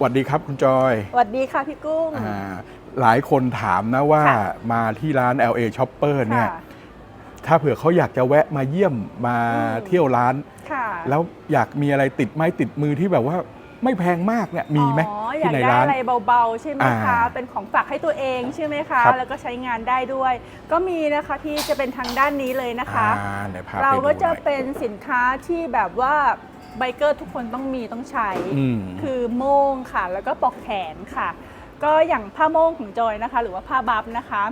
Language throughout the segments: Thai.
สวัสดีครับคุณจอยสวัสดีค่ะพี่กุ้งอ่าหลายคนถามนะว่าค่ะมาที่ร้าน LA Shopper เนี่ยค่ะถ้าเผื่อเขาอยากจะแวะมาเยี่ยมมาอืมเที่ยวร้านค่ะแล้วอยากมีอะไรติดไม้ติดมือที่แบบว่าไม่แพงมากเนี่ยมีไหมอ๋ออที่ยากในได้ร้านอะไรเบาๆ ใช่ไหมคะอ่าเป็นของฝากให้ตัวเองใช่ไหมคะครับแล้วก็ใช้งานได้ด้วย ก็มีนะคะพี่จะเป็นทางด้านนี้เลยนะคะอ่าไหนพาไปเราก็ดูจะหน่อยเป็นสินค้าที่แบบว่า ไบเกอร์ทุกคนต้องมีต้องใช้ อืม คือโม่งค่ะ แล้วก็ปลอกแขนค่ะ ก็อย่างผ้าโม่งของจอยนะคะ หรือว่าผ้าบัฟนะคะ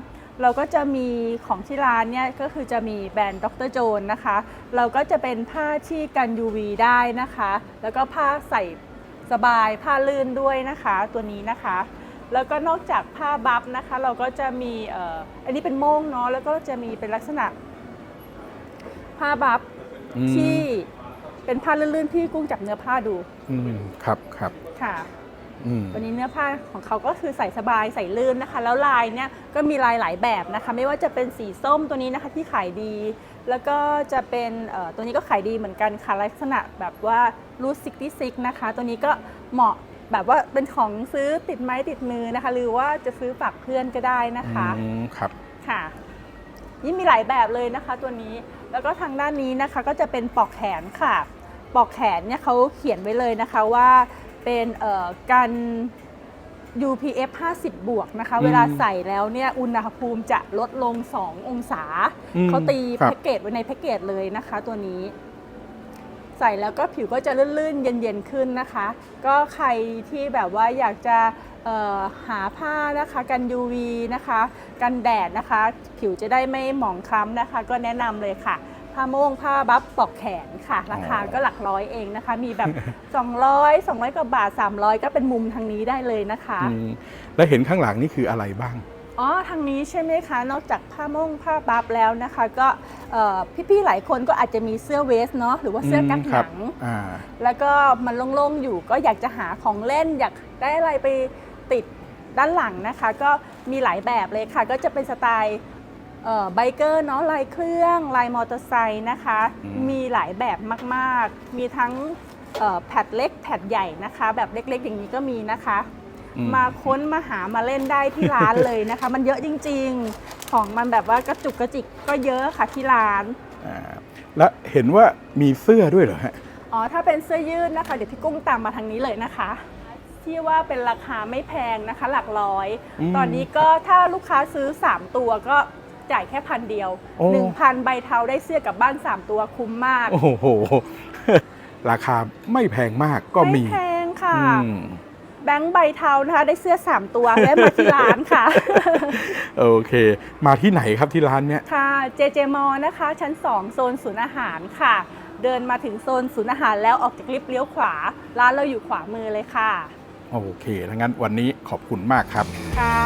เราก็จะมีของที่ร้านเนี่ยก็คือจะมีแบรนด์ดรโจนนะคะ เราก็จะเป็นผ้าที่กัน UV ได้นะคะ แล้วก็ผ้าใส่สบายผ้าลื่นด้วยนะคะตัวนี้นะคะ แล้วก็นอกจากผ้าบัฟนะคะ เราก็จะมีเอ่ออันนี้เป็นโม่งเนาะแล้วก็จะมีเป็นลักษณะผ้าบัฟ อืม ที่ เป็นผ้าลื่นๆที่กุ้งจับเนื้อผ้าดูอืมครับครับค่ะอืมตัวนี้เนื้อผ้าของเขาก็คือใส่สบายใส่ลื่นนะคะ แล้วลายเนี่ยก็มีลายหลายแบบนะคะ ไม่ว่าจะเป็นสีส้มตัวนี้นะคะที่ขายดี แล้วก็จะเป็นเอ่อตัวนี้ก็ขายดีเหมือนกันค่ะลักษณะแบบว่ารูทซิกซิกนะคะ ตัวนี้ก็เหมาะแบบว่าเป็นของซื้อติดไม้ติดมือนะคะ หรือว่าจะซื้อฝากเพื่อนก็ได้นะคะอืมครับ ค่ะ นี่มีหลายแบบเลยนะคะตัวนี้ แล้วก็ทางด้านนี้นะคะก็จะเป็นปลอกแขนค่ะปลอกแขนเนี่ยเขาเขียนไว้เลยนะคะว่าเป็นเอ่อกัน UPF 50 บวกนะคะอืมเวลาใส่แล้วเนี่ยอุณหภูมิจะลดลง 2 องศาอืมเขาตีครับแพ็กเกจไว้ในแพ็กเกจเลยนะคะตัวนี้ ใส่แล้วก็ผิวก็จะลื่นๆ เย็นๆ ขึ้นนะคะ ก็ใครที่แบบว่าอยากจะเอ่อ หาผ้านะคะกัน UV นะคะ กันแดดนะคะ ผิวจะได้ไม่หมองคล้ำนะคะ ก็แนะนำเลยค่ะ ผ้าโม่งผ้าบัฟปลอกแขนค่ะ ราคาก็หลักร้อยเองนะคะ มีแบบ 200 200กว่าบาท 300 ก็เป็นมุมทางนี้ได้เลยนะคะ อืมแล้วเห็นข้างหลังนี่คืออะไรบ้าง อ๋อ ทางนี้ใช่ไหมคะ นอกจากผ้าม่งผ้าบัฟแล้วนะคะ ก็เอ่อพี่ๆหลายคนก็อาจจะมีเสื้อเวสเนาะหรือว่าเสื้อกั๊กมหครันัง อ่า แล้วก็มันโล่งๆอยู่ก็อยากจะหาของเล่นอยากได้อะไรไป ติดด้านหลังนะคะ ก็มีหลายแบบเลยค่ะ ก็จะเป็นสไตล์ไบเกอร์เนาะลายเครื่องลายมอเตอร์ไซค์นะคะอืมมีหลายแบบมากๆ มีทั้งเอ่อแผ่นเล็กแผ่นใหญ่นะคะ แบบเล็กๆ อย่างนี้ก็มีนะคะอืมาค้นมาหามาเล่นได้ที่ร้านเลยนะคะ มันเยอะจริง ๆ ของมันแบบว่ากระจุกกระจิกก็เยอะค่ะที่ร้านอ่าแล้วเห็นว่ามีเสื้อด้วยเหรอฮะอ๋อถ้าเป็นเสื้อยืดนะคะ เดี๋ยวพี่กุ้งตามมาทางนี้เลยนะคะ ที่ว่าเป็นราคาไม่แพงนะคะ หลักร้อย อืมตอนนี้ก็ถ้าลูกค้าซื้อ 3 ตัวก็จ่ายแค่พันเดียว โอ้ 1,000 ใบเทาได้เสื้อกลับบ้าน 3 ตัวคุ้มมาก โอ้โห ราคาไม่แพงมากก็มีไม่แพงค่ะ อืม แบงค์ใบเทานะคะ ได้เสื้อ 3 ตัวและมาที่ร้านค่ะ โอเค มาที่ไหนครับที่ร้านเนี้ย ค่ะเจเจมอนะคะ ชั้น 2 โซนศูนย์อาหารค่ะ เดินมาถึงโซนศูนย์อาหารแล้วออกจากลิฟต์เลี้ยวขวา ร้านเราอยู่ขวามือเลยค่ะ โอเคถ้างั้นวันนี้ขอบคุณมากครับค่ะ